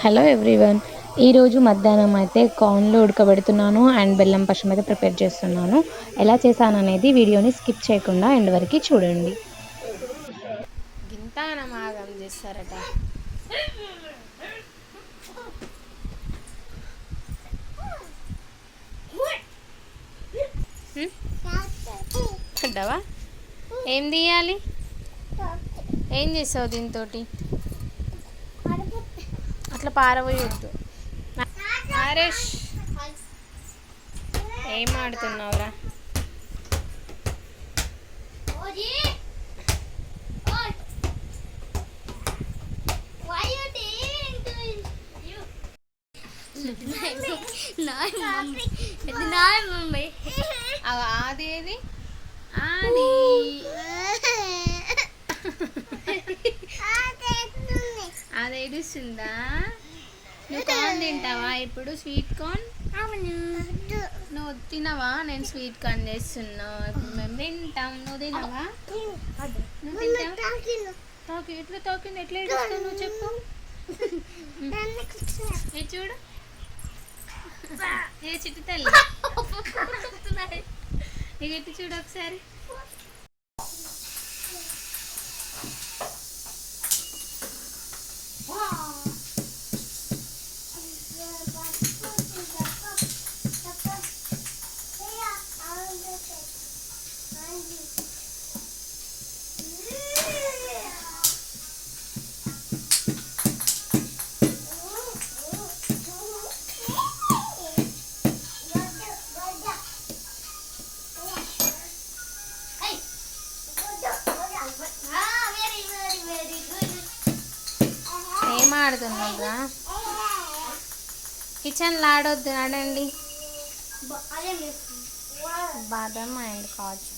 Hello everyone. ఈరోజు మధ్యాహ్నం అయితే కార్న్లు ఉడకబెడుతున్నాను అండ్ బెల్లం పషం అయితే ప్రిపేర్ చేస్తున్నాను. ఎలా చేశాను అనేది వీడియోని స్కిప్ చేయకుండా ఎండ్ వరకు చూడండి. గింతానం ఆగం చేస్తారట. ఏం తీయాలి? ఏం చేసావు దీంతో అట్లా పారబోయొద్దు. నరేష్ ఏం ఆడుతున్నావురా? అవ- అదేది అది అది ఏడుస్తుందా నువ్వు కార్న్ తింటావా ఇప్పుడు? Sweet corn? నువ్వు తినవా? నేను స్వీట్ కార్న్ చేస్తున్నా. ఇప్పుడు మేము తింటాం. నువ్వు తినవా? నువ్వు తింటావా? తాకి. ఎట్లా తాకింది? ఎట్లా ఏడుస్తావు నువ్వు చెప్పు. ఏ చూడు. ఏ చిట్టు తల్లి? ఇక ఎట్టు చూడు ఒకసారి. ఏం ఆడుతున్నారా కిచెన్లో ఆడొద్దు ఆడండి బాదం అండ్ కాజు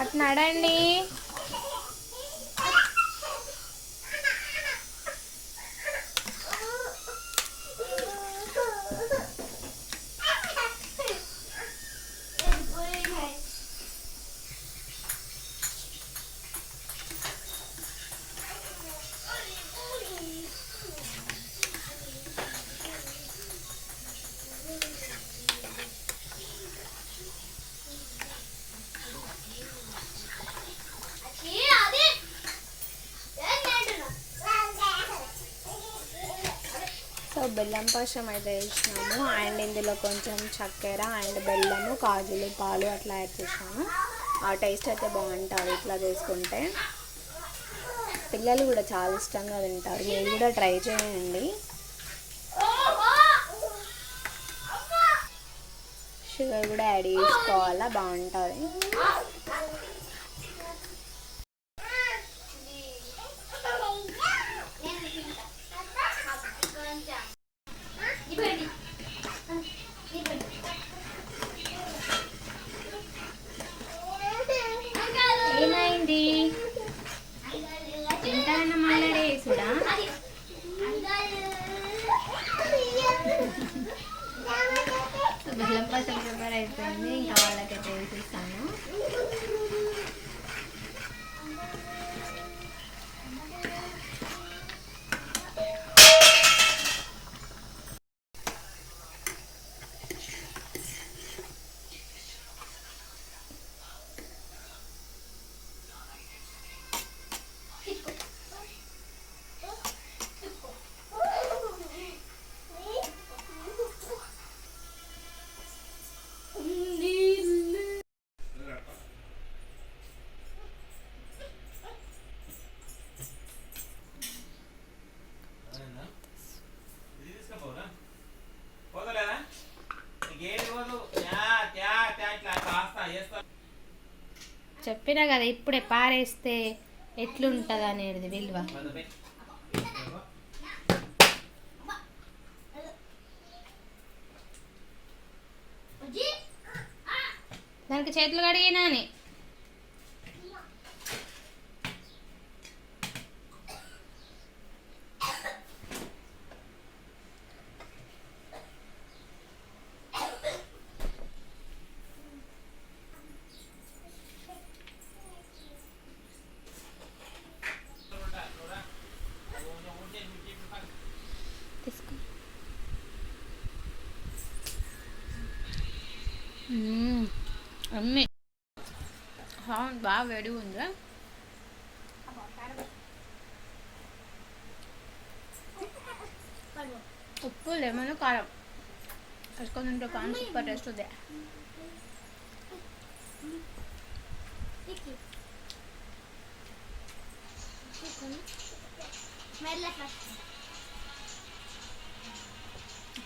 అటు నడండి. బెల్లం పాశం అయితే వేసినాము అండ్ ఇందులో కొంచెం చక్కెర అండ్ బెల్లము కాజులు పాలు అట్లా యాడ్ చేసాము ఆ టేస్ట్ అయితే బాగుంటుంది ఇట్లా చేసుకుంటే. పిల్లలు కూడా చాలా ఇష్టంగా తింటారు. మీరు కూడా ట్రై చేయండి. షుగర్ కూడా యాడ్ చేసుకోవాలా? బాగుంటుంది. బెల్లం పాసం ప్రిపేర్ అయిపోయింది ఇంకా వాళ్ళకైతే వేసిస్తాను చెప్పినా కదా ఇప్పుడే పారేస్తే ఎట్లుంటుంది అనేది విలువ. దానికి చేతులు కడిగినా అని? అవును బాగా వేడి ఉందా ఉప్పు లెమన్ కారం. వేసుకొని తింటే కారం సూపర్ టేస్ట్ ఉంది.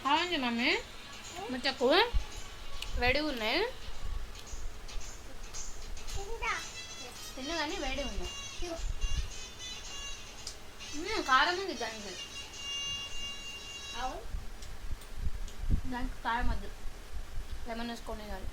అవునండి మమ్మీ? ముచ్చకు? వేడి ఉన్నాయి? తిన్ను కానీ వేడి ఉంది కారం ఉంది దానికి. దానికి కారం వద్దు. లెమన్ వేసుకొని కానీ